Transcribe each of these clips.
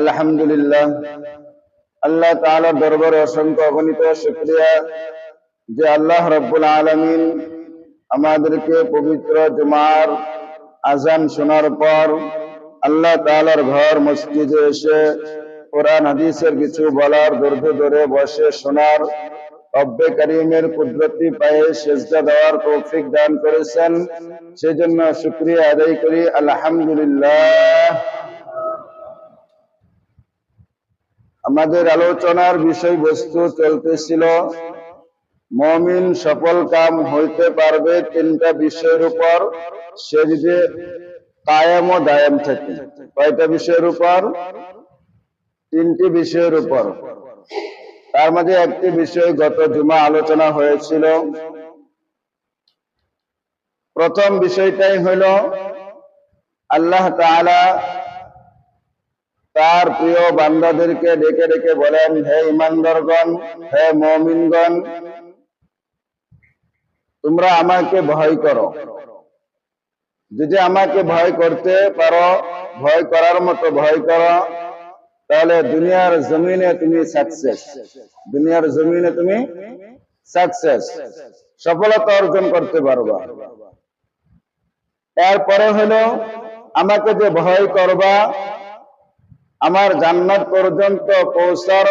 আলহামদুলিল্লাহ। আল্লাহ তাআলার অসংখ্য অগণিত যে আল্লাহ রব্বুল আমাদেরকে পবিত্র জুমার আজান শোনার পর আল্লাহ তাআলার ঘর মসজিদে এসে কোরআন, হাদিসের কিছু বলার ধৈর্য ধরে বসে শোনার রব্বে করিমের কুদরতি পায়ে সেজদা দেওয়ার দান করেছেন। সেজন্য শুকরিয়া আদায় করি। আলহামদুলিল্লাহ। আমাদের আলোচনার বিষয়বস্তু চলতেছিল, মমিন সফল কাম হইতে পারবে তিনটা বিষয়ের উপর সে যদি কায়াম ও দায়াম থাকে। কয়টা বিষয়ের উপর? তিনটি বিষয়ের উপর। তার মধ্যে একটি বিষয় গত জুমা আলোচনা হয়েছিল। প্রথম বিষয়টাই হইল আল্লাহ তাআলা তার প্রিয় বান্দাদেরকে ডেকে ডেকে বলেন, হে ইমানদারগণ, হে মমিনগণ, তোমরা আমাকে ভয় করো। যদি আমাকে ভয় করতে পারো, ভয় করার মতো ভয় করো, তাহলে দুনিয়ার জমিনে তুমি সাকসেস দুনিয়ার জমিনে তুমি সাকসেস সফলতা অর্জন করতে পারবা। এরপরে হলো, আমাকে যে ভয় করবা আমার জান্নাত পর্যন্ত পৌঁছার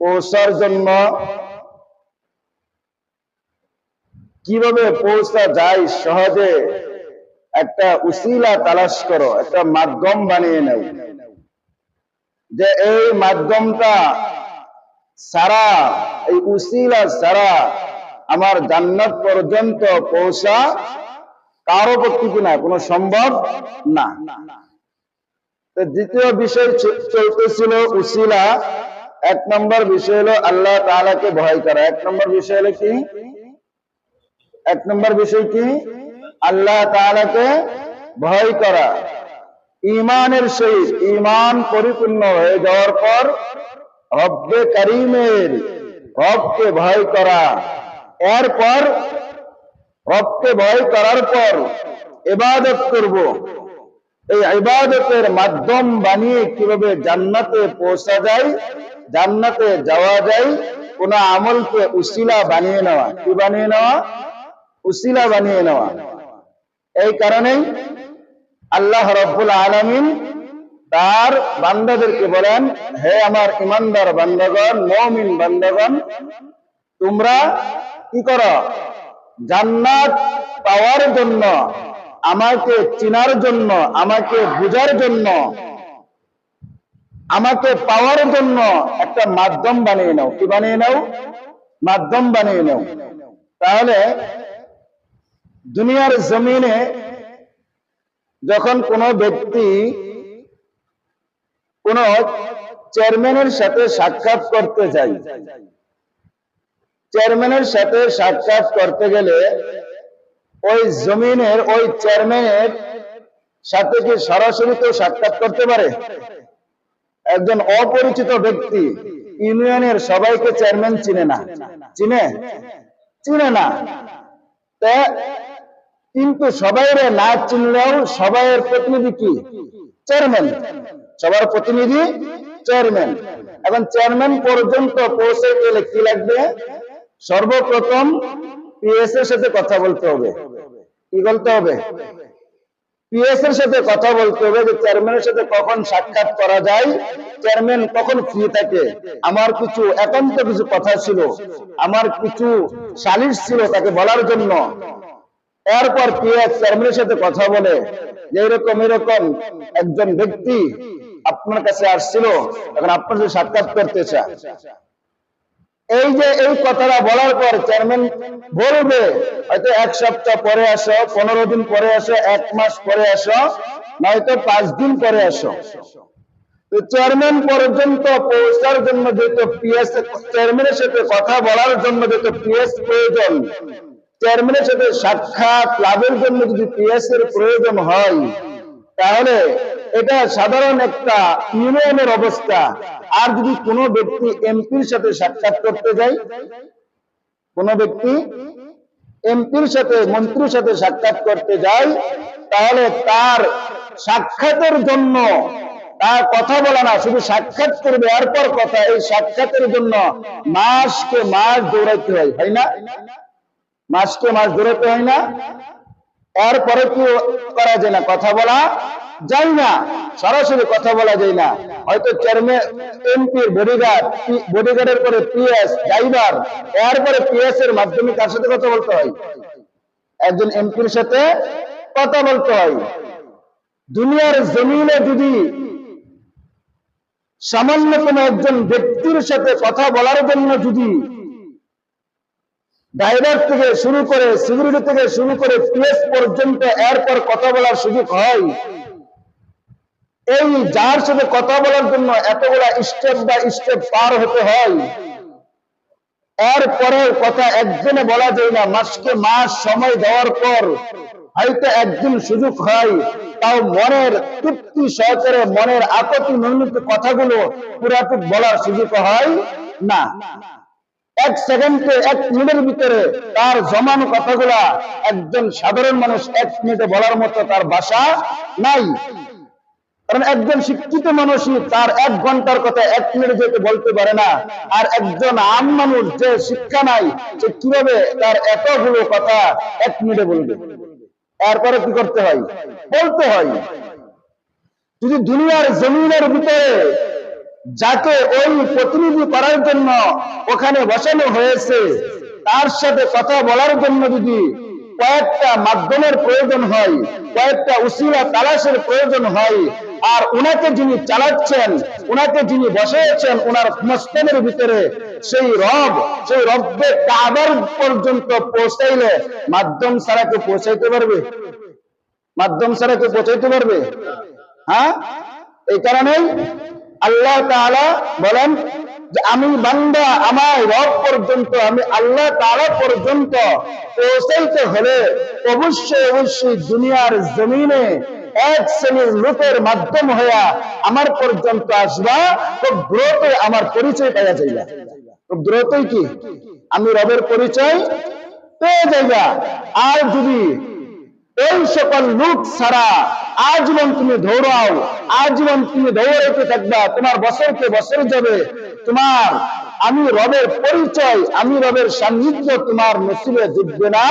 পৌঁছার জন্য কীভাবে পৌঁছা যায় সহজে একটা উসিলা তালাশ করো, একটা মাধ্যম বানিয়ে নেও। যে এই মাধ্যমটা সারা, এই উসিলা সারা আমার জান্নাত পর্যন্ত পৌঁছা কারও পক্ষে কিনা কোনো সম্ভব না। দ্বিতীয় বিষয় চলতেছিল উসিলা। এক নম্বর বিষয় হলো আল্লাহ তাআলাকে ভয় করা। এক নম্বর বিষয় হলো কি? এক নম্বর বিষয় কি? আল্লাহ তাআলাকে ভয় করা। ইমানের সহিত ইমান পরিপূর্ণ হয়ে যাওয়ার পর রব্বে করিমের রবকে ভয় করা। এরপর রবকে ভয় করার পর এবাদত করব। এই ইবাদতের মাধ্যম বানিয়ে কীভাবে জান্নাতে পৌঁছা যায়, জান্নাতে যাওয়া যায়, কোন আমলকে উসিলা বানিয়ে নেওয়া, কি বানিয়ে নেওয়া? উসিলা বানিয়ে নেওয়া। এই কারণেই আল্লাহ রব্বুল আলমিন তার বান্দাদেরকে বলেন, হে আমার ইমানদার বান্দাগণ, মমিন বান্দাগণ, তোমরা কি করো? জান্নাত পাওয়ার জন্য আমাকে চিনার জন্য, আমাকে বুঝার জন্য, আমাকে পাওয়ার জন্য একটা মাধ্যম বানিয়ে নাও। কি বানিয়ে নাও? মাধ্যম বানিয়ে নাও। তাহলে দুনিয়ার জমিনে যখন কোন ব্যক্তি কোন চেয়ারম্যানের সাথে সাক্ষাৎ করতে যাই চেয়ারম্যানের সাথে সাক্ষাৎ করতে গেলে ওই জমিনের, ওই চেয়ারম্যানের সাথে কি সরাসরি কেউ সাক্ষাৎ করতে পারে? একজন অপরিচিত ব্যক্তি ইউনিয়নের সবাইকে চেয়ারম্যান চিনে না। চিনে? চিনে না। কিন্তু সবাই না চিনলেও সবাইয়ের প্রতিনিধি কি? চেয়ারম্যান। সবার প্রতিনিধি চেয়ারম্যান। এখন চেয়ারম্যান পর্যন্ত পৌঁছে গেলে কি লাগবে? সর্বপ্রথম সাথে কথা বলতে হবে। কি বলতে হবে? পিএস এর সাথে কথা বলতে হবে যে চেয়ারম্যানের সাথে কখন সাক্ষাৎ করা যায় চেয়ারম্যান কখন ফ্রি থাকে। আমার কিছু একান্ত কিছু কথা ছিল। আমার কিছু সালিশ ছিল তাকে বলার জন্য। এরপর পিএস চেয়ারম্যানের সাথে কথা বলে যে এরকম এরকম একজন ব্যক্তি আপনার কাছে আসছিল, এখন আপনার সাথে সাক্ষাৎ করতে চায় এই যে এই কথাটা বলার পর চেয়ারম্যান বলবে, হয়তো এক সপ্তাহ পরে আসো, পনেরো দিন পরে আসো, এক মাস পরে আসো, নয়তো পাঁচ দিন পরে আসো। চেয়ারম্যান পর্যন্ত পৌঁছার জন্য যেহেতু পিএস, চেয়ারম্যানের সাথে কথা বলার জন্য যেহেতু পিএস প্রয়োজন, চেয়ারম্যানের সাথে সাক্ষাৎ লাভের জন্য যদি পিএস এর প্রয়োজন হয়, তাহলে এটা সাধারণ একটা ইউনিয়নের অবস্থা। আর যদি কোনো ব্যক্তি এমপির সাথে সাক্ষাৎ করতে যায়, কোন ব্যক্তি এমপির সাথে, মন্ত্রীর সাথে সাক্ষাৎ করতে যায়, তাহলে তার সাক্ষাতের জন্য তার কথা বলে না, শুধু সাক্ষাৎ করবে, এরপর কথা, এই সাক্ষাতের জন্য মাসকে মাস দৌড়াইতে হয় হয় না? মাসকে মাস দৌড়াতে হয় না? এরপরে কি করা যায় না? কথা বলা যায় না। সরাসরি কথা বলা যায় না। হয়তো চেয়ারম্যান এমপির বডিগার্ড বডিগার্ডের পরে পিএস ড্রাইভার এরপরে পিএস এর মাধ্যমে কার সাথে কথা বলতে হয়? একজন এমপির সাথে কথা বলতে হয়। দুনিয়ার জমিনে যদি সামান্য কোনো একজন ব্যক্তির সাথে কথা বলার জন্য যদি ড্রাইভার থেকে শুরু করে সিকিউরিটি থেকে শুরু করে পিএস পর্যন্ত এরপর কথা বলার সুযোগ হয়। এই যার সাথে কথা বলার জন্য এতগুলা স্টেপ বা স্টেপ পার হতে হয়। এরপরেও কথা একদিনে বলা যায় না, মাসকে মাস সময় দেওয়ার পর হয়তো একদিন সুযোগ হয়, তাও মনের তৃপ্তি সহকারে, মনের আপত্তি নির্মিত কথাগুলো পুরাটুক বলার সুযোগ হয় না। এক সেকেন্ডে, এক মিনিটের ভিতরে তার জমানো কথাগুলা একজন সাধারণ মানুষ এক মিনিটে বলার মতো তার ভাষা নাই। কারণ একজন শিক্ষিত মানুষই তার এক ঘণ্টার কথা এক মিনিটে যেতে বলতে পারে না, আর একজন আম মানুষ যে শিক্ষা নাই, সে কীভাবে তার এতগুলো কথা এক মিনিটে বলবে? তারপরে কি করতে হয়? বলতে হয়। যদি দুনিয়ার জমিনের ভিতরে যাকে ওই প্রতিনিধি করার জন্য ওখানে বসানো হয়েছে, তার সাথে কথা বলার জন্য যদি কয়েকটা মাধ্যমের প্রয়োজন হয়, কয়েকটা উসিলা তালাশের প্রয়োজন হয়, আর উনাকে যিনি চালাচ্ছেন, উনাকে যিনি বসেছেন উনার মস্তনের ভিতরে সেই রব, সেই রব্বে কাবার পর্যন্ত পৌঁছাইলে মাধ্যম ছাড়াকে পৌঁছাইতে পারবে? মাধ্যম ছাড়াকে পৌঁছাইতে পারবে? হ্যাঁ? এই কারণেই আল্লাহ তাআলা বলেন যে আমি বান্দা, আমার রব পর্যন্ত, আমি আল্লাহ তাআলা পর্যন্ত পৌঁছাইতে হলে অবশ্যই অবশ্যই দুনিয়ার জমিনে এক শ্রেণির লোকের মাধ্যম হইয়া আমার পর্যন্ত আসবা, খুব দ্রুত আমার পরিচয় পাওয়া যাইবা। খুব দ্রুতই কি? আমি রবের পরিচয় পেয়ে যাইবা। আর যদি এই সকল লোক ছাড়া আজীবন তুমি দৌড়াও, আজীবন তুমি দৌড়াইতে থাকবা, তোমার বছরকে বছর যাবে। তোমার আমি রবের পরিচয়, আমি রবের সান্নিধ্য তোমার নসিবে জুটবে না।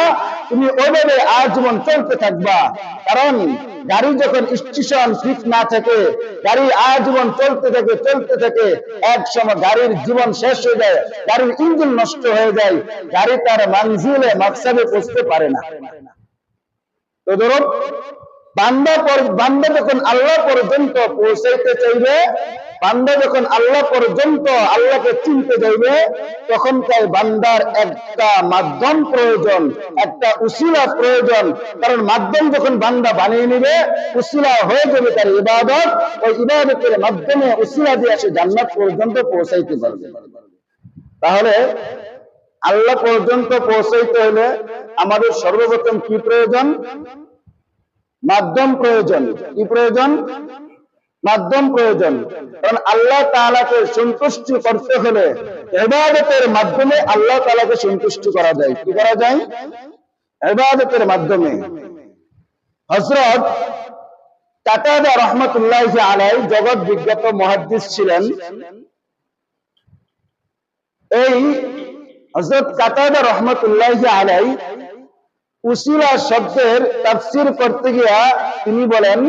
তুমি ওইভাবে আজীবন চলতে থাকবা। কারণ গাড়ি যখন স্টেশন ঠিক না থাকে, গাড়ি আজীবন চলতে থাকে চলতে থাকে, এক সময় গাড়ির জীবন শেষ হয়ে যায়, গাড়ির ইঞ্জিন নষ্ট হয়ে যায়, গাড়ি তার মানজিলে মাকসাবে পৌঁছতে পারে না। তো ধরুন, বান্দা বান্দা যখন আল্লাহ পর্যন্ত পৌঁছাইতে চাইবে, বান্দা যখন আল্লাহ পর্যন্ত আল্লাহকে চিনতে যাইবে তখন তাই বান্দার একটা মাধ্যম প্রয়োজন, একটা প্রয়োজন। কারণ মাধ্যম যখন বান্দা বানিয়ে নিবে, উসিলা হয়ে যাবে তার ইবাদত। ওই ইবাদতের মাধ্যমে উসিলা দিয়ে সে জান্নাত পর্যন্ত পৌঁছাইতে পারবে। তাহলে আল্লাহ পর্যন্ত পৌঁছাইতে হলে আমাদের সর্বপ্রথম কি প্রয়োজন? মাধ্যম প্রয়োজন। কি প্রয়োজন? মাধ্যম প্রয়োজন। কারণ আল্লাহ তালাকে সন্তুষ্টি করতে হলে এবাদতের মাধ্যমে আল্লাহ তালাকে সন্তুষ্টি করা যায়। কি করা যায়? এবাদতের মাধ্যমে। হজরত কাতাদা রহমতুল্লাহ আলাই জগৎ বিজ্ঞাত মহাদ্দিস ছিলেন। এই হজরত কাতাদা রহমতুল্লাহ আলাই উসিলা শব্দের তাফসির করতে গিয়া তিনি বলেন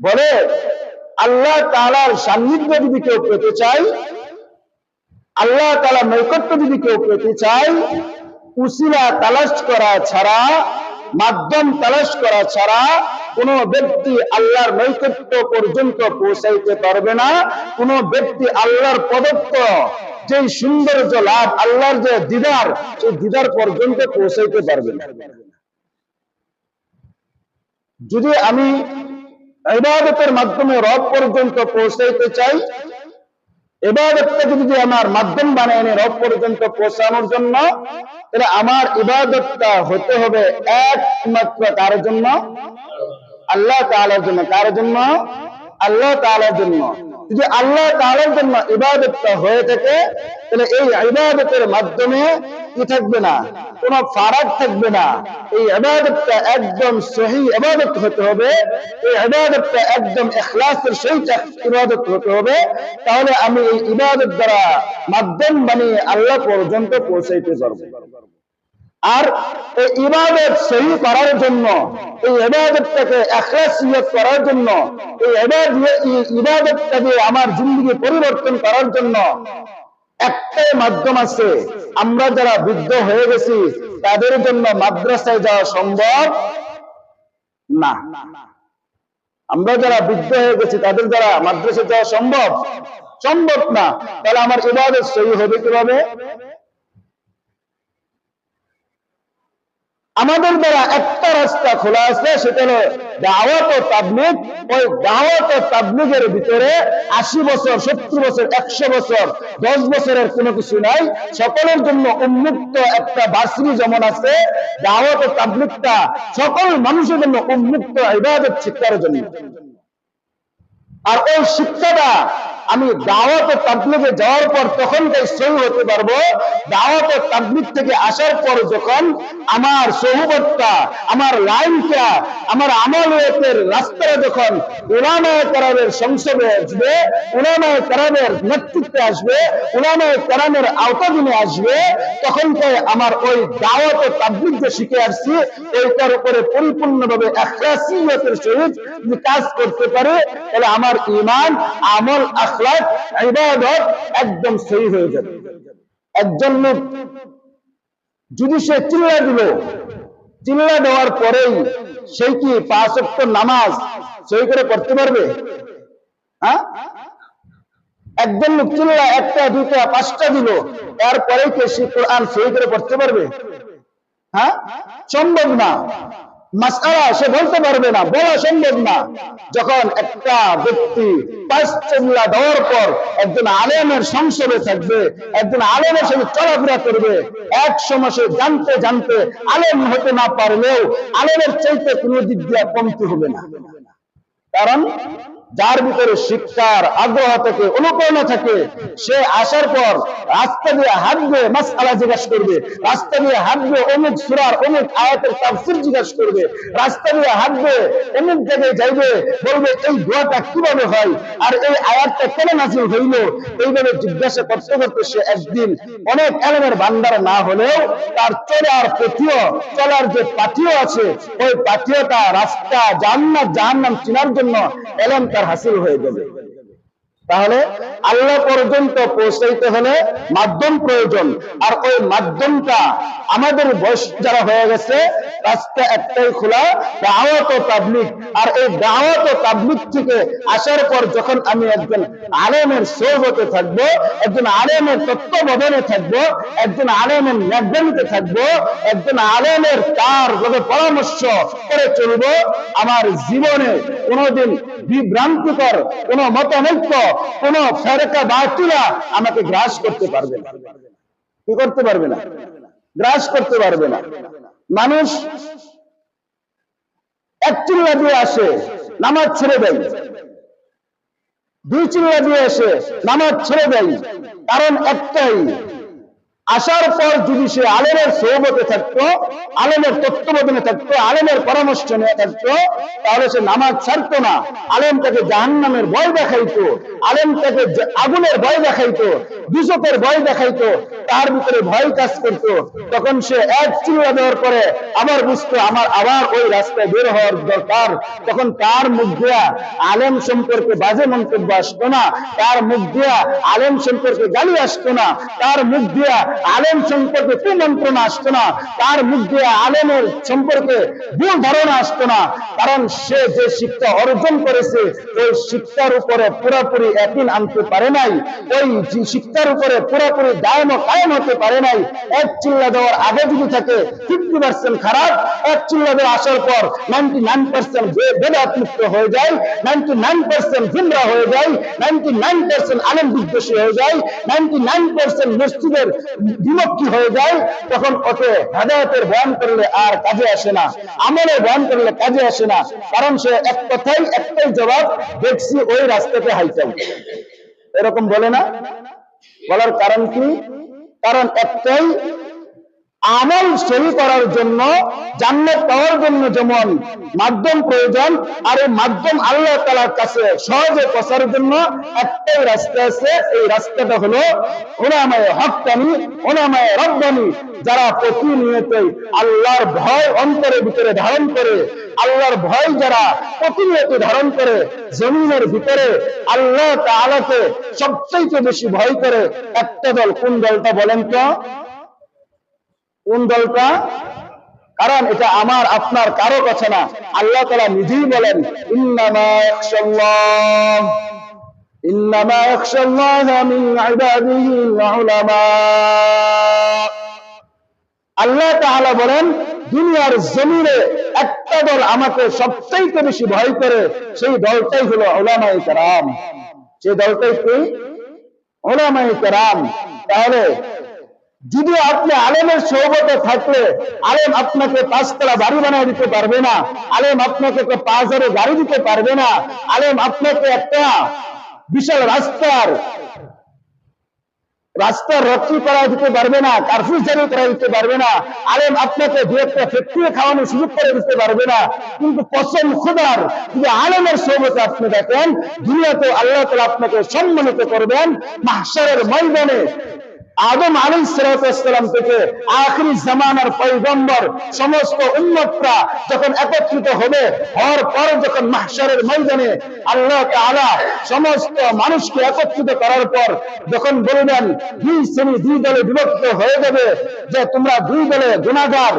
বলে, আল্লাহ তাআলার সান্নিধ্য যদি কেউ পেতে চায়, আল্লাহ তাআলা নৈকট্য যদি কেউ পেতে চায়, উসিলা তালাশ করা ছাড়া মাধ্যম তালাশ করা ছাড়া কোন ব্যক্তি আল্লাহর নৈকট্য পর্যন্ত পৌঁছাইতে পারবে না। কোন ব্যক্তি আল্লাহর প্রদত্ত যে সৌন্দর্য লাভ, আল্লাহর যে দিদার, সেই দিদার পর্যন্ত পৌঁছাইতে পারবে না। যদি আমি ইবাদতের মাধ্যমে রব পর্যন্ত পৌঁছাইতে চাই ইবাদতটাকে যদি আমার মাধ্যম বানায় এনে রব পর্যন্ত পৌঁছানোর জন্য, তাহলে আমার ইবাদতটা হতে হবে একমাত্র কার জন্য? আল্লাহ তাআলার জন্য। কার জন্য? আল্লাহ তাআলার জন্য। যদি আল্লাহ তাআলার জন্য ইবাদতটা হয়ে থাকে, তাহলে এই ইবাদতের মাধ্যমে কি থাকবে না? কোনো ফারাক থাকবে না। এই ইবাদতটা একদম সহি ইবাদত হতে হবে। এই ইবাদতটা একদম ইখলাসের সহিত ইবাদত হতে হবে। তাহলে আমি এই ইবাদত দ্বারা মাধ্যম বানিয়ে আল্লাহ পর্যন্ত পৌঁছাইতে পারব। আর এই ইবাদত সহি করার জন্য, এই ইবাদতটাকে এখলাসিয়ত করার জন্য, এই ইবাদতটাকে আমার জিন্দগি পরিবর্তন করার জন্য একটাই মাধ্যম আছে। আমরা যারা বৃদ্ধ হয়ে গেছি, তাদের জন্য মাদ্রাসায় যাওয়া সম্ভব না। আমরা যারা বৃদ্ধ হয়ে গেছি, তাদের দ্বারা মাদ্রাসায় যাওয়া সম্ভব? সম্ভব না। তাহলে আমার ইবাদত সহি হবে কীভাবে? আমাদের দ্বারা একটা রাস্তা খোলা আছে, সেটা হলো দাওয়াত ও তাবলিগ। ওই দাওয়াত ও তাবলিগের ভিতরে আশি বছর, সত্তর বছর, একশো বছর, দশ বছরের কোনো কিছু নাই। সকলের জন্য উন্মুক্ত একটা বার্ষিক যেমন আছে, দাওয়াত ও তাবলিগটা সকল মানুষের জন্য উন্মুক্ত ইবাদত শিক্ষার জন্য। আর ওই শিক্ষাটা আমি দাওয়াত তাবলিগে যাওয়ার পর তখন তাই সহি হতে পারব। দাওয়াত তাবলিগ থেকে আসার পর যখন আমার সহুবতটা আমার লাইনটা, আমার আমলের রাস্তায় যখন উলামায় কারামের সংসদে আসবে, উলামায় কারামের নেতৃত্বে আসবে, উলামায় কারামের আওতাধীনে আসবে, তখন তাই আমার ওই দাওয়াত তাবলিগ যে শিখে আসছি, ওইটার উপরে পরিপূর্ণভাবে এখলাসিয়তের সহিত কাজ করতে পারে। তাহলে আমার ইমান আমল আখ আখলাক, ইবাদত একদম সহি হয়ে যাবে। একজন লোক যদি সে চিল্লা দিল, চিল্লা দেওয়ার পরেই সেই কি পাঁচ নামাজ সহি করে করতে পারবে? হ্যাঁ? একজন লোক চিল্লা একটা দুটা পাঁচটা দিল এরপরে কে সে কোরআন সহি করে পড়তে পারবে? হ্যাঁ? সম্ভব না। মাসালা সে বলতে পারবে না, বলা সম্ভব না। যখন একটা ব্যক্তি দেওয়ার পর একজন আলেমের সংসদে থাকবে, একজন আলেমের সঙ্গে চলাফেরা করবে, এক সময় সে জানতে জানতে আলেম হতে না পারলেও আলেমের চাইতে কোনো দিক দিয়ে কমতে হবে না। কারণ যার ভিতরে শিক্ষার আগ্রহ থেকে, অনুপ্রেরণা থাকে, সে আসার পর রাস্তা দিয়ে হাঁটবে মাসালা জিজ্ঞাসা করবে। রাস্তা দিয়ে হাঁটবে, অমুক সুরার, অমুক আয়াতের তাফসির জিজ্ঞাসা করবে। রাস্তা দিয়ে হাঁটবে, অমুক জায়গায় যাইবে, বলবে, এই দোয়াটা কীভাবে হয়? আর এই আয়াতটা কেন নাজিল হইল? এইভাবে জিজ্ঞাসা করতে করতে সে একদিন অনেক এলেমের ভান্ডার না হলেও তার চলার পথিও, চলার যে পাঠিও আছে, ওই পাঠিওটা রাস্তা জান্নাত, জাহান্নাম চিনার জন্য এলেম তার হাসিল হয়ে যাবে। তাহলে আল্লাহ পর্যন্ত পৌঁছাইতে হলে মাধ্যম প্রয়োজন। আর ওই মাধ্যমটা আমাদের বয়স যারা হয়ে গেছে, রাস্তা একটাই খোলা, দাওয়াত ও তাবলিক আর এই দাওয়াত ও তাবলিক থেকে আসার পর যখন আমি একজন আলেমের সৌগতে থাকব, একজন আলেমের তত্ত্ববোধনে থাকব, একজন আলেমের ন্যাজ্ঞানিতে থাকব, একজন আলেমের তার ভাবে পরামর্শ করে চলবো, আমার জীবনে কোনোদিন বিভ্রান্তিকর কোন মতানৈক্য কোন ফেরকা বাতিলা আমাকে গ্রাস করতে পারবে না। কি করতে পারবে না? গ্রাস করতে পারবে না। মানুষ এক চিল্লা দিয়ে আসে, নামাজ ছেড়ে দেয়। দুই চিল্লা দিয়ে আসে, নামাজ ছেড়ে দেয়। কারণ একটাই আসার পর যদি সে আলেমের সৌবতে থাকতো, আলেমের তত্ত্ববোধনে থাকতো, আলেমের পরামর্শ নিয়ে থাকতো, তাহলে সে নামাজ ছাড়তো না। আলেম তাকে জাহান নামের ভয় দেখাইতো, আলেম তাকে আগুনের ভয় দেখাইতো দুশকের ভয় দেখাইতো, তার ভিতরে ভয় কাজ করত। তখন সে এক চিল্লা দেওয়ার পরে আবার বুঝতো, আমার আবার ওই রাস্তায় বের হওয়ার দরকার। তখন তার মুখ দিয়া আলেম সম্পর্কে বাজে মন্তব্য আসতো না। তার মুখ দিয়া আলেম সম্পর্কে গালি আসতো না। তার মুখ দিয়া আলেম সম্পর্কে কুমন্ত্রণা আসতো না। তার মুখ দিয়ে আলেমের সম্পর্কে ভুল ধারণা আসতো না। কারণ সে যে শিক্ষা অর্জন করেছে, ওই শিক্ষার উপরে পুরোপুরি একদিন আনতে পারে নাই। ওই শিক্ষার উপরে পুরোপুরি দায়ম কায়েম হতে পারে নাই। এক চিল্লা দেওয়ার আগে যদি থাকে ফিফটি পার্সেন্ট খারাপ, এক চিল্লা দেওয়া আসার পর নাইনটি নাইন পার্সেন্ট বেদাত মুক্ত হয়ে যায় নাইনটি নাইন পার্সেন্ট জিমরা হয়ে যায় নাইনটি নাইন পার্সেন্ট আলেম বিদ্বেষী হয়ে যায় নাইনটি নাইন পার্সেন্ট মসজিদের বিমুক্তি হয়ে যায়, তখন ওকে হেদায়তের বয়ান করলে আর কাজে আসে না, আমলে বয়ান করলে কাজে আসে না, কারণ সে এক কথাই, একটাই জবাব, দেখছি ওই রাস্তাতে হাইটাই এরকম বলে না? বলার কারণ কি? কারণ একটাই আমল সহি করার জন্য, জান্নাত পাওয়ার জন্য যেমন মাধ্যম প্রয়োজন, আর এই মাধ্যম আল্লাহ তালার কাছে সহজে পৌঁছার জন্য একটাই রাস্তা আছে। এই রাস্তাটা হলো ওনামায় হকানি ওনামায় রব্বানি, যারা প্রতিনিয়তই আল্লাহর ভয় অন্তরের ভিতরে ধারণ করে, আল্লাহর ভয় যারা প্রতিনিয়ত ধারণ করে, জমিনের ভিতরে আল্লাহ তাআলাকে সবচাইতে বেশি ভয় করে। একটা দল কোন দলটা বলেন তো? কোন দলটা? কারণ এটা আমার, আপনার, কারও কথা না। আল্লাহ তালা নিজেই বলেন আল্লাহ তাআলা বলেন, দুনিয়ার জমিনে একটা দল আমাকে সবচাইতে বেশি ভয় করে, সেই দলটাই হলো ওলামাই কেরাম। সেই দলটাই কি? ওলামাই কেরাম। তাহলে যদি আপনি আলেমের সৌবতে থাকলে, আলেম আপনাকে পাঁচতলা বাড়ি বানিয়ে দিতে পারবে না। আলেম আপনাকে একটা পাঁচ হাজারে গাড়ি দিতে পারবে না। আলেম আপনাকে একটা বিশাল রাস্তার রাস্তার রক্ষি করা দিতে পারবে না, কার্ফিউ জারি করা দিতে পারবে না। আলেম আপনাকে দু একটা ফ্যাক্টরি খাওয়ানোর সুযোগ করে দিতে পারবে না। কিন্তু কসম খুদার, যদি আলেমের সৌবতে আপনি দেখেন দুনিয়াতে আল্লাহ তালা আপনাকে সম্মানিত করবেন। মাহসারের ময়দানে আদম আলী সালাম থেকে আখরি জামানার পৈগম্বর সমস্ত উন্মতরা যখন একত্রিত হবে, হওয়ার পর যখন মাহসারের ময়দানে আল্লাহ তাআলা সমস্ত মানুষকে একত্রিত করার পর যখন বলবেন দুই শ্রেণি, দুই দলে বিভক্ত হয়ে যাবে, যে তোমরা দুই দলে গুণাগার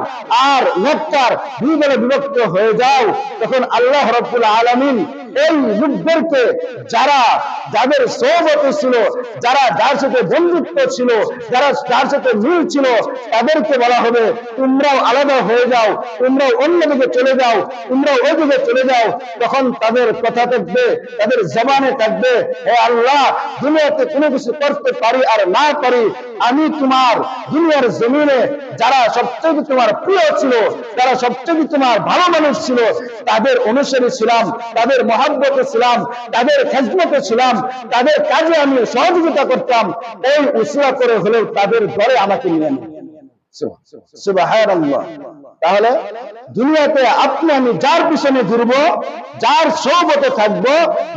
আর নেককার, দুই দলে বিভক্ত হয়ে যাও, তখন আল্লাহ রব্বুল আলামিন এই লোকদেরকে যারা যাদের সৌবত ছিল, যারা যার সাথে বন্ধুত্ব ছিল, যারা যার সাথে মিল ছিল, তাদেরকে বলা হবে, তোমরাও আলাদা হয়ে যাও, তোমরাও অন্যদিকে চলে যাও, তোমরাও ওইদিকে চলে যাও। তখন তাদের কথা থাকবে, তাদের জবানে থাকবে, হে আল্লাহ, দুনিয়াতে কোনো কিছু করতে পারি আর না পারি, আমি তোমার দুনিয়ার জমিনে যারা সবচেয়ে তোমার প্রিয় ছিল, যারা সবচেয়ে তোমার ভালো মানুষ ছিল, তাদের অনুসারী ছিলাম, তাদের মহাব্বতে ছিলাম, তাদের খেজমতে ছিলাম, তাদের কাজে আমি সহযোগিতা করতাম, এই উসিলা করে হলেও তাদের ঘরে আমাকে নিয়ে তাহলে দুনিয়াতে আপনি, আমি যার পিছনে ঘুরবো, যার সৌবতে থাকব,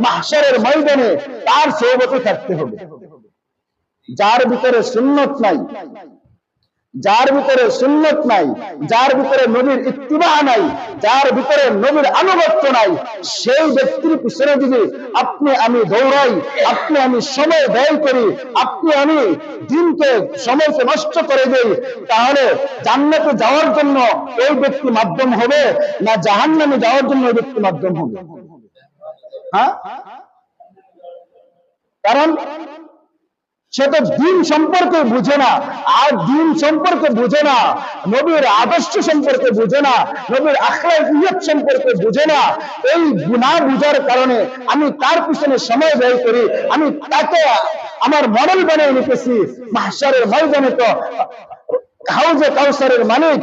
মাহশারের ময়দানে তার সৌবতে থাকতে হবে। যার ভিতরে সুন্নত নাই যার ভিতরে সুন্নত নাই, যার ভিতরে নবীর ইত্তিবা নাই, যার ভিতরে নবীর আনুগত্য নাই, সেই ব্যক্তির পিছনে যদি আপনি আমি দৌড়াই, আপনি আমি সময় ব্যয় করি, আপনি আমি দিনকে সময়কে নষ্ট করে দেই, তাহলে জান্নাতে যাওয়ার জন্য ওই ব্যক্তি মাধ্যম হবে না জাহান্নামে যাওয়ার জন্য ওই ব্যক্তি মাধ্যম হবে? হ্যাঁ? কারণ সে তো দিন সম্পর্কে বুঝে না, আর দিন সম্পর্কে বুঝে না, নবীর আদর্শ সম্পর্কে বুঝে না, নবীর আখলাক সম্পর্কে বুঝে না। এই গুণা বুঝার কারণে আমি তার পিছনে সময় ব্যয় করি, আমি তাকে আমার মডেল বানিয়ে নিতেছি। মাহসারের ময়দানে তো হাউজে কাউসারের মালিক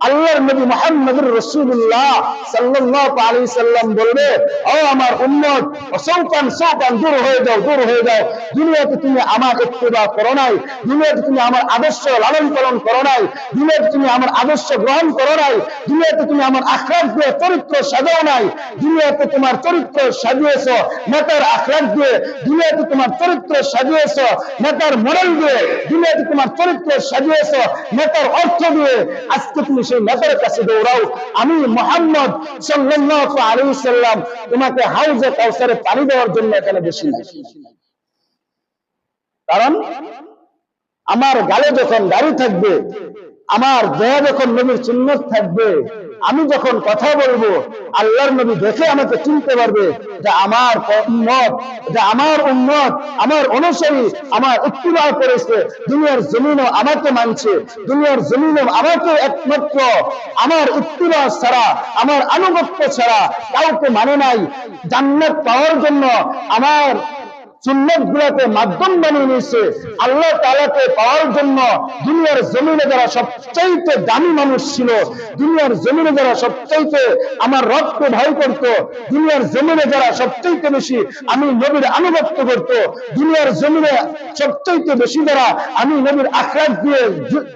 আল্লাহর নবী মুহাম্মদুর রাসূলুল্লাহ সাল্লাল্লাহু আলাইহি সাল্লাম বলবে, ও আমার উম্মত সৌকান সৌকান দূর হয়ে যাও, দূর হয়ে যাও। দুনিয়াতে তুমি আমার ইত্তেবা করো নাই, দুনিয়াতে তুমি আমার আদর্শ লালন পালন করো নাই, দুনিয়াতে তুমি আমার আদর্শ গ্রহণ করো নাই, দুনিয়াতে তুমি আমার আখলাক দিয়ে চরিত্র সাজাও নাই, দুনিয়াতে তোমার চরিত্র সাজিয়েছো, নেতার আখলাক দিয়ে, দুনিয়াতে তোমার চরিত্র সাজিয়েছো, নেতার মডেল দিয়ে, দুনিয়াতে তোমার চরিত্র সাজিয়েছো, নেতার অর্থ দিয়ে আজকে তুমি সেই নেতার কাছে দৌড়াও। আমি মোহাম্মদ আলাইহি সাল্লাম তোমাকে হাউজে কাউসারে পানি দেওয়ার জন্য এখানে বেশি কারণ আমার গালে যখন দাড়ি থাকবে আমার দেহ যখন নবীর সুন্নত থাকবে, আমি যখন কথা বলব, আল্লাহর নবী দেখে আমাকে চিনতে পারবে যে আমার উন্মত যে আমার উন্মত আমার অনুসারী, আমার ইত্তিবা করেছে। দুনিয়ার জমিনও আমাকে মানছে, দুনিয়ার জমিনও আমাকে একমাত্র। আমার ইত্তিবা ছাড়া, আমার আনুগত্য ছাড়া কাউকে মানে নাই। জান্নাত পাওয়ার জন্য আমার সুন্নত মাধ্যম বানিয়ে নিয়েছে। আল্লাহ তালাকে পাওয়ার জন্য দুনিয়ার জমিনে যারা সবচাইতে দামি মানুষ ছিল, দুনিয়ার জমিনে যারা সবচাইতে আমার রবকে ভয় করত, দুনিয়ার জমিনে যারা সবচাইতে বেশি আমি নবীর আনুগত্য করত, দুনিয়ার জমিনে সবচাইতে বেশি যারা আমি নবীর আখরাত দিয়ে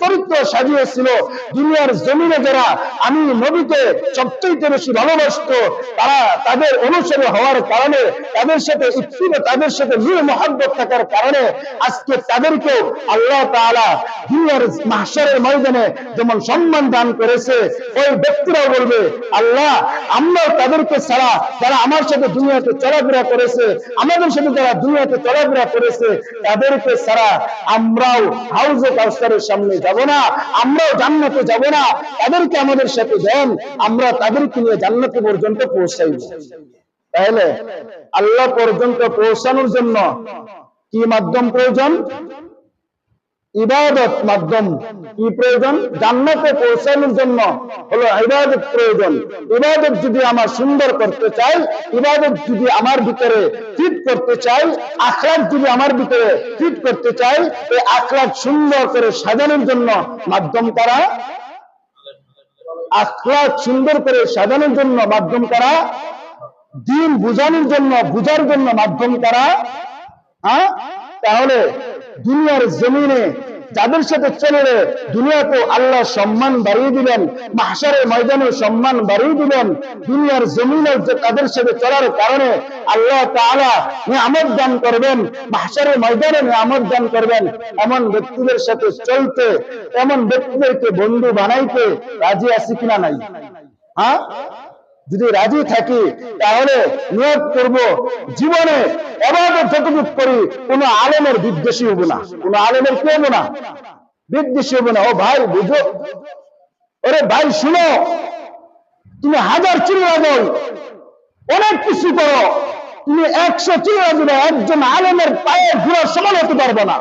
চরিত্র সাজিয়েছিল, দুনিয়ার জমিনে যারা আমি নবীকে সবচাইতে বেশি ভালোবাসতো, তারা তাদের অনুসারী হওয়ার কারণে তাদের সাথে ইচ্ছিত তাদের সাথে মিল মহাব্বত থাকার কারণে আজকে তাদেরকেও আল্লাহ তাআলা দুনিয়ার মাহশারের ময়দানে যেমন সম্মান দান করেছে, ওই ব্যক্তিরাও বলবে, আল্লাহ আমরা তাদেরকে ছাড়া যারা আমার সাথে দুনিয়াতে চলাফেরা করেছে, আমাদের সাথে যারা দুনিয়াতে চলাফেরা করেছে, তাদেরকে ছাড়া আমরাও হাউজে কাউসারের সামনে যাব না, আমরাও জান্নাতে যাব না। তাদেরকে আমাদের সাথে দেন, আমরা তাদেরকে নিয়ে জান্নাতে পর্যন্ত পৌঁছাইব। তাহলে আল্লাহ পর্যন্ত পৌঁছানোর জন্য কি মাধ্যম প্রয়োজন? ইবাদত মাধ্যম কি প্রয়োজন? জান্নাতে পৌঁছানোর জন্য হলো ইবাদত প্রয়োজন। ইবাদত যদি আমার সুন্দর করতে চাই, ইবাদত যদি আমার ভিতরে ফিট করতে চাই আখলাক যদি আমার ভিতরে ফিট করতে চাই, এই আখলাক সুন্দর করে সাজানোর জন্য মাধ্যম করা? আখলাক সুন্দর করে সাজানোর জন্য মাধ্যম করা? দিন বুঝানোর জন্য, বুঝার জন্য মাধ্যম করা হ্যাঁ তাহলে দুনিয়ার জমিনে যাদের সাথে চললে দুনিয়াতে আল্লাহ সম্মান বাড়িয়ে দিলেন মাহসারের ময়দানে সম্মান বাড়িয়ে দিলেন দুনিয়ার জমিনে যে তাদের সাথে চলার কারণে আল্লাহ তাআলা নিয়ামত দান করবেন মাহসারের ময়দানে নিয়ামত দান করবেন, এমন ব্যক্তিদের সাথে চলতে, এমন ব্যক্তিদেরকে বন্ধু বানাইতে রাজি আছি কিনা নাই? হ্যাঁ যদি রাজি থাকি, তাহলে নিয়োগ করব। জীবনে এবাদত যতটুকু করি, কোন আলেমের বিদ্বেষী হব না। কোন আলেমের কি হব না? বিদ্বেষী হব না। ও ভাই, বুঝো? ওরে ভাই, শুনো। তুমি হাজার লাগাও অনেক কিছু করো। তুমি একশো চুরি দিলে একজন আলেমের পায়ে ঘুরার সমান হতে পারব না।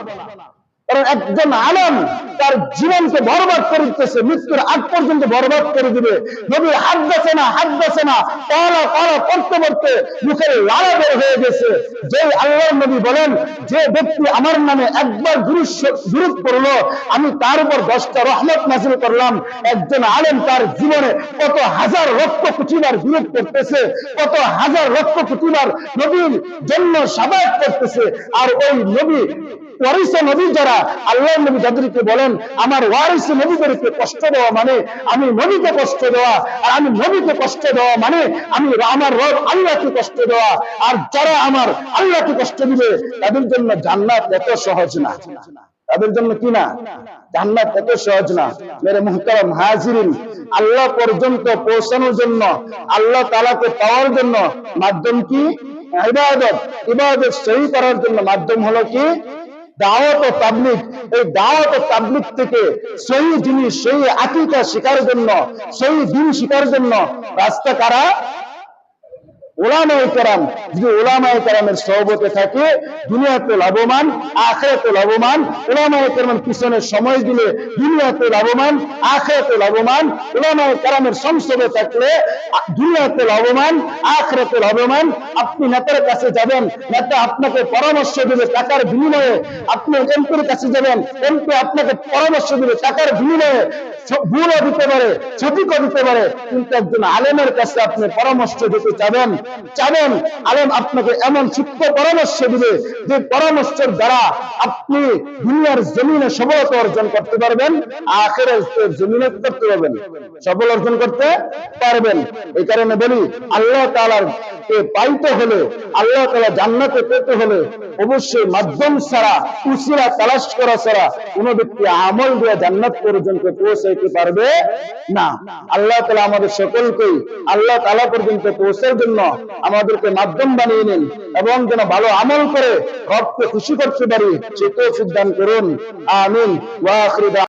কারণ একজন আলম তার জীবনকে বরবাদ করে দিতেছে, মৃত্যুর আগ পর্যন্ত বরবাদ করে দিবে। নবীর হাত বেছে না হাত বেছে না কলা কলা করতে করতে মুখের লালা বের হয়ে গেছে। যে আল্লাহ নবী বলেন, যে ব্যক্তি আমার নামে একবার বিরোধ করল আমি তার উপর দশটা রহমত নাজিল করলাম। একজন আলেম তার জীবনে কত হাজার লক্ষ কোটিবার বিরোধ করতেছে, কত হাজার লক্ষ কোটিবার নবীর জন্য সাবায়ত করতেছে। আর ওই নবী, ওয়ারিসে নবী যারা আল্লাহ নবী যাদেরকে বলেন আমার ওয়ারিসে নবীদেরকে কষ্ট দেওয়া মানে আমি নবীকে কষ্ট দেওয়া, আর আমি নবীকে কষ্ট দেওয়া মানে আমি আমার রব আল্লাহকে কষ্ট দেওয়া। আর যারা আমার আল্লাহকে কষ্ট দিবে, তাদের জন্য জান্নাত এত সহজ না। তাদের জন্য কি না? জান্নাত এত সহজ না। মেরে মুহতারাম হাজিরিন, আল্লাহ পর্যন্ত পৌঁছানোর জন্য, আল্লাহ তালাকে পাওয়ার জন্য মাধ্যম কি? ইবাদত। ইবাদত সহি করার জন্য মাধ্যম হলো কি? দাওয়াত ও তাবলিক এই দাওয়াত ও তাবলিগ থেকে সেই জিনিস, সেই আকিকা শেখার জন্য, সেই দিন শেখার জন্য রাস্তা কারা? কেরাম, যদি সহবতে থাকে, দুনিয়াতে লাভবান, আখেরাতে লাভবান পিছনে সময় দিলে দুনিয়াতে লাভবান, আখেরাতে লাভবান সংসদে থাকলে দুনিয়াতে লাভবান, আখেরাতে লাভবান। আপনি নেতার কাছে যাবেন, নেতা আপনাকে পরামর্শ দেবে টাকার বিনিময়ে। আপনি এমপির কাছে যাবেন, এমপি আপনাকে পরামর্শ দেবে টাকার বিনিময়ে। ভুলও দিতে পারে সঠিকও দিতে পারে। কিন্তু একজন আলেমের কাছে আপনি পরামর্শ দিতে চাবেন চাবেন আলেম আপনাকে এমন সূক্ষ্ম পরামর্শ দিবে যে পরামর্শের দ্বারা আপনি দুনিয়ার জমিনে সফলতা অর্জন করতে পারবেন আখের জমিনে করতে পারবেন। সফল অর্জন করতে পারবেন। এই কারণে বলি, আল্লাহ তালার পাইতে হলে, আল্লাহ তালা জান্নাতে পেতে হলে অবশ্যই মাধ্যম ছাড়া, উসিরা, তালাশ করা ছাড়া কোন ব্যক্তি আমল দিয়ে জান্নাত পর্যন্ত পৌঁছাইতে পারবে না। আল্লাহ তালা আমাদের সকলকেই আল্লাহ তালা পর্যন্ত পৌঁছার জন্য আমাদেরকে মাধ্যম বানিয়ে নিন এবং যেন ভালো আমল করে রবকে খুশি করতে পারি, সে তো সিদ্ধান্ত করুন। আমিন।